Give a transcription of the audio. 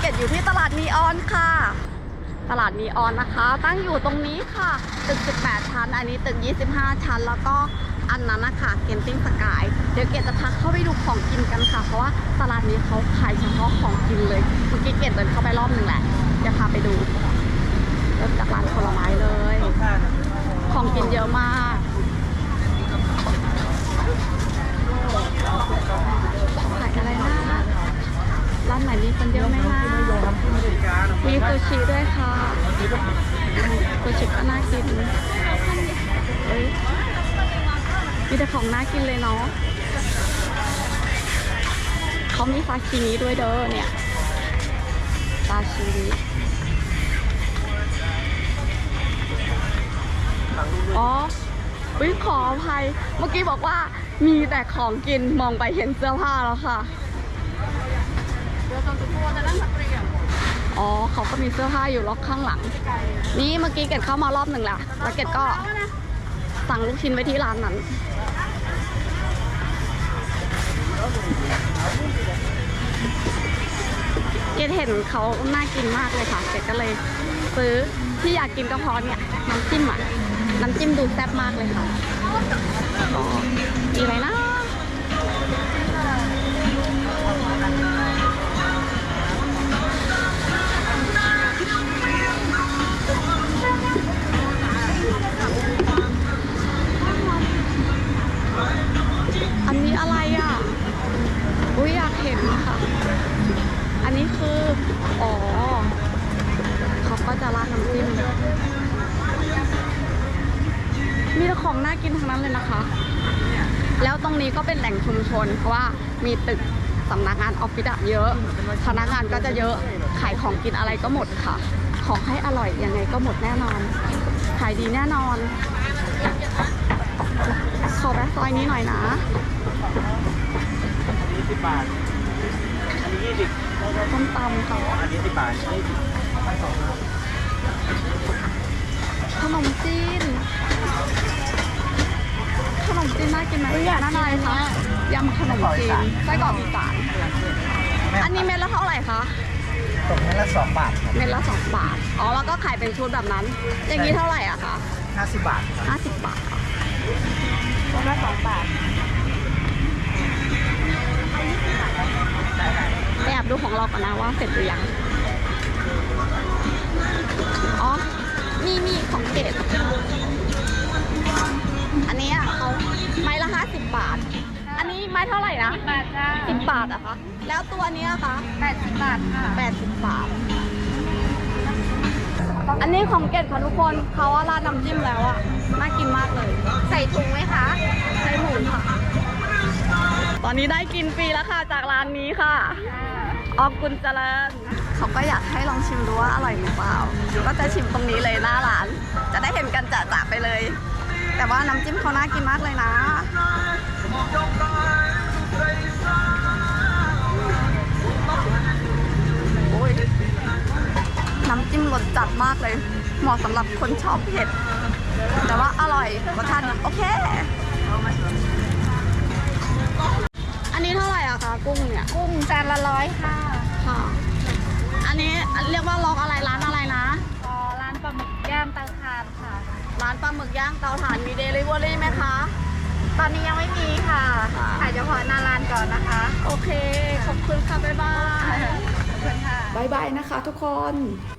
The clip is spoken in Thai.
เกตอยู่ที่ตลาดนีออนค่ะ ตลาดนีออนนะคะ ตั้งอยู่ตรงนี้ค่ะตึก 18 ชั้น อันนี้ตึก 25 ชั้น แล้วก็อันนั้นนะคะเกนติ้งสกาย เดี๋ยวเกดจะพาเข้าไปดูของกินกันค่ะ เพราะว่าตลาดนี้เขาขายเฉพาะของกินเลย เมื่อกี้เกดเดินเข้าไปรอบหนึ่งแหละเดี๋ยวพาไปดูเริ่มจากร้านผลไม้เลย ของกินเยอะมาก ขายอะไรนะร้าน ไหนมีคนเยอะไหมนะมีซูชิด้วยค่ะซูชิก็น่ากินเฮ้ยมีแต่ของน่ากินเลยเนาะเขามีซาชิมิด้วยเด้อเนี่ยซาชิมิอ๋ออุ้ยขออภัย เมื่อกี้บอกว่ามีแต่ของกินมองไปเห็นเสื้อผ้าแล้วค่ะ อ๋อเขาก็มีเสื้อผ้าอยู่ล็อกข้างหลัง นี่เมื่อกี้เกดเข้ามารอบหนึ่งแล้วแล้วเกดก็สั่งลูกชิ้นไว้ที่ร้านนั้น เกดเห็นเขาน่ากินมากเลยค่ะ เกดก็เลยซื้อที่อยากกินก็เพราะเนี่ยน้ำจิ้มอะน้ำจิ้มดูแซ่บมากเลยค่ะก็มีอะไรนะ อ๋อ เขาก็จะราดน้ำจิ้ม มีแต่ของน่ากินทั้งนั้นเลยนะคะ แล้วตรงนี้ก็เป็นแหล่งชุมชน เพราะว่ามีตึกสำนักงานออฟฟิศเยอะ พนักงานก็จะเยอะ ขายของกินอะไรก็หมดค่ะ ของให้อร่อยยังไงก็หมดแน่นอน ขายดีแน่นอน ขอแวะซอยนี้หน่อยนะอันนี้สิบบาท นนี้ยี่สิบส้มตำค่ะอันนี้สิบบาทนี่สิบขนมจีนขนมจีนน่ากินไหมน่าอะไรคะยำขนมจีนไส้กรอกอีสานอันนี้เม็ดละเท่าไหร่คะตกนี้ละสองบาทครับเม็ดละสองบาทอ๋อแล้วก็ขายเป็นชุดแบบนั้น อย่างนี้เท่าไหร่อะคะห้าสิบบาทครับห้าสิบบาทค่ะตกละสองบาท ไปแอบดูของเราก่อนนะว่าเสร็จหรือยัง อ๋อ มีมีของเกดอันนี้อะเขาไม้ละห้าสิบบาท อันนี้ไม้เท่าไหร่นะบาทจ้าสิบบาทอะคะ แล้วตัวเนี้ยคะแปดสิบบาทค่ะแปดสิบบาท อันนี้ของเกดค่ะทุกคนเขาว่าราดน้ำจิ้มแล้วอะน่ากินมากเลย ใส่ถุงไหมคะใช้หมูค่ะต อนนี้ได้กินฟรีแล้วค่ะจากร้านนี้ค่ะ ออกกุญเจริญเขาก็อยากให้ลองชิมดูว่าอร่อยหรือเปล่า ก็จะชิมตรงนี้เลยหน้าร้าน จะได้เห็นกันจะๆไปเลย แต่ว่าน้ำจิ้มเขาน่ากินมากเลยนะโอ้ยน้ำจิ้มรสจัดมากเลย เหมาะสำหรับคนชอบเผ็ด แต่ว่าอร่อยรสชาติดีโอเค กุ้งเนี่ยกุ้งจานละร้อยค่ะค่ะ อันนี้เรียกว่าล็อกอะไรร้านอะไรนะอ๋อร้านปลาหมึกย่างเตาถ่านค่ะ ร้านปลาหมึกย่างเตาถ่านมีเดลิเวอรี่ไหมคะ ตอนนี้ยังไม่มีค่ะค่ะขายเฉพาะหน้าร้านก่อนนะคะ โอเค ขอบคุณค่ะ บ๊ายบาย ขอบคุณค่ะบายบายนะคะทุกคน